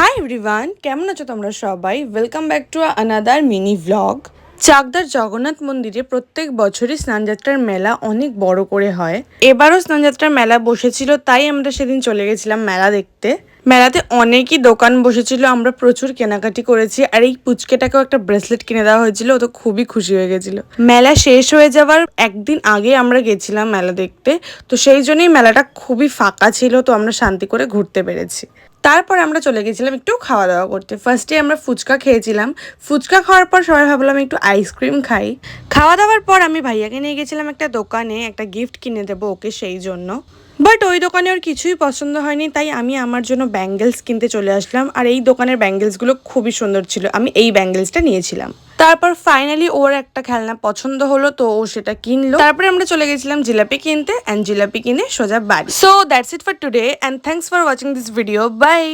Hi everyone কেমন আছো তোমরা সবাই? Welcome back to another mini vlog চাকদার Jagannath মন্দিরে প্রত্যেক বছরই স্নানযাত্রার মেলা অনেক বড় করে হয়। এবারও স্নানযাত্রার মেলা বসেছিল, তাই আমরা সেদিন চলে গেছিলাম মেলা দেখতে। মেলাতে অনেকই দোকান বসেছিল, আমরা প্রচুর কেনাকাটি করেছি, আর এই পুচকেটাকেও একটা ব্রেসলেট কিনে দেওয়া হয়েছিল, ও তো খুবই খুশি হয়ে গেছিল। মেলা শেষ হয়ে যাওয়ার একদিন আগে আমরা গেছিলাম মেলা দেখতে, তো সেই জন্যই মেলাটা খুবই ফাঁকা ছিল, তো আমরা শান্তি করে ঘুরতে পেরেছি। তারপর আমরা চলে গেছিলাম একটু খাওয়া দাওয়া করতে ফার্স্টে আমরা ফুচকা খেয়েছিলাম। ফুচকা খাওয়ার পর সবাই ভাবলাম একটু আইসক্রিম খাই। খাওয়া দাওয়ার পর আমি ভাইয়াকে নিয়ে গেছিলাম একটা দোকানে, একটা গিফট কিনে দেবো ওকে সেই জন্য। বাট ওই দোকানে ওর কিছুই পছন্দ হয়নি, তাই আমি আমার জন্য ব্যাঙ্গেলস কিনতে চলে আসলাম। আর এই দোকানের ব্যাঙ্গেলসগুলো খুবই সুন্দর ছিল। আমি এই ব্যাঙ্গেলসটা নিয়েছিলাম। তারপর ফাইনালি ওর একটা খেলনা পছন্দ হলো, তো ও সেটা কিনলো। তারপরে আমরা চলে গেছিলাম জিলাপি কিনতে অ্যান্ড জিলাপি কিনে সোজা বাড়ি। So that's it for today and thanks for watching this video bye